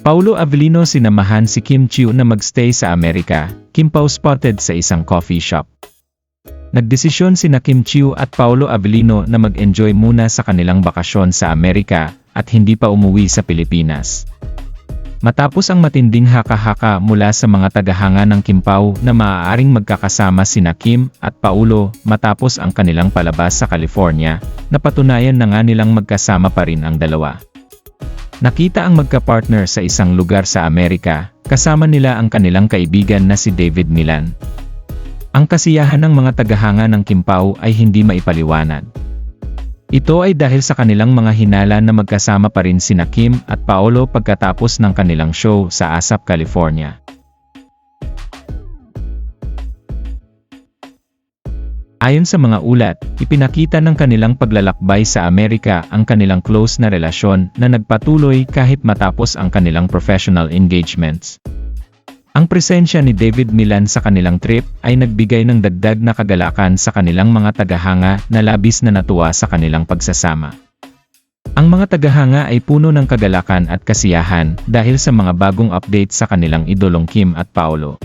Paulo Avellino sinamahan si Kim Chiu na magstay sa Amerika, Kim Pao spotted sa isang coffee shop. Nagdesisyon sina Kim Chiu at Paulo Avellino na mag-enjoy muna sa kanilang bakasyon sa Amerika at hindi pa umuwi sa Pilipinas. Matapos ang matinding haka-haka mula sa mga tagahanga ng Kim Pao na maaaring magkakasama sina Kim at Paulo matapos ang kanilang palabas sa California, napatunayan na nga nilang magkasama pa rin ang dalawa. Nakita ang magka-partner sa isang lugar sa Amerika, kasama nila ang kanilang kaibigan na si David Milan. Ang kasiyahan ng mga tagahanga ng Kim Pao ay hindi maipaliwanag. Ito ay dahil sa kanilang mga hinala na magkasama pa rin sina Kim at Paolo pagkatapos ng kanilang show sa ASAP, California. Ayon sa mga ulat, ipinakita ng kanilang paglalakbay sa Amerika ang kanilang close na relasyon na nagpatuloy kahit matapos ang kanilang professional engagements. Ang presensya ni David Milan sa kanilang trip ay nagbigay ng dagdag na kagalakan sa kanilang mga tagahanga na labis na natuwa sa kanilang pagsasama. Ang mga tagahanga ay puno ng kagalakan at kasiyahan dahil sa mga bagong update sa kanilang idolong Kim at Paolo.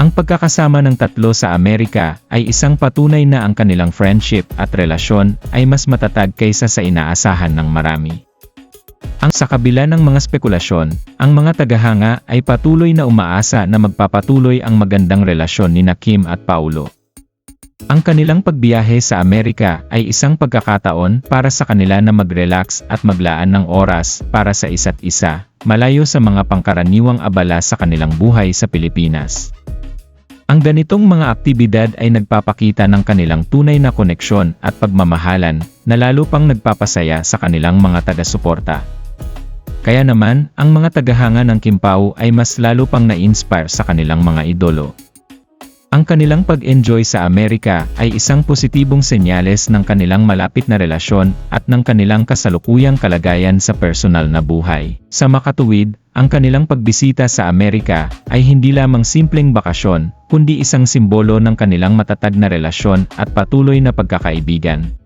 Ang pagkakasama ng tatlo sa Amerika ay isang patunay na ang kanilang friendship at relasyon ay mas matatag kaysa sa inaasahan ng marami. Ang sa kabila ng mga spekulasyon, ang mga tagahanga ay patuloy na umaasa na magpapatuloy ang magandang relasyon ni Kim at Paulo. Ang kanilang pagbiyahe sa Amerika ay isang pagkakataon para sa kanila na mag-relax at maglaan ng oras para sa isa't isa, malayo sa mga pangkaraniwang abala sa kanilang buhay sa Pilipinas. Ang ganitong mga aktibidad ay nagpapakita ng kanilang tunay na koneksyon at pagmamahalan na lalo pang nagpapasaya sa kanilang mga taga-suporta. Kaya naman, ang mga tagahanga ng Kimpao ay mas lalo pang na-inspire sa kanilang mga idolo. Ang kanilang pag-enjoy sa Amerika ay isang positibong senyales ng kanilang malapit na relasyon at ng kanilang kasalukuyang kalagayan sa personal na buhay. Sa makatuwid, ang kanilang pagbisita sa Amerika ay hindi lamang simpleng bakasyon, kundi isang simbolo ng kanilang matatag na relasyon at patuloy na pagkakaibigan.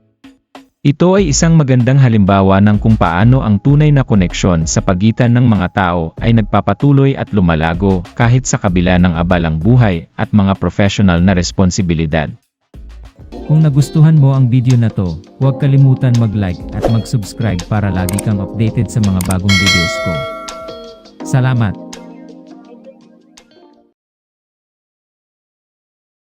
Ito ay isang magandang halimbawa ng kung paano ang tunay na koneksyon sa pagitan ng mga tao ay nagpapatuloy at lumalago kahit sa kabila ng abalang buhay at mga professional na responsibilidad. Kung nagustuhan mo ang video na to, huwag kalimutan mag-like at mag-subscribe para lagi kang updated sa mga bagong videos ko. Salamat!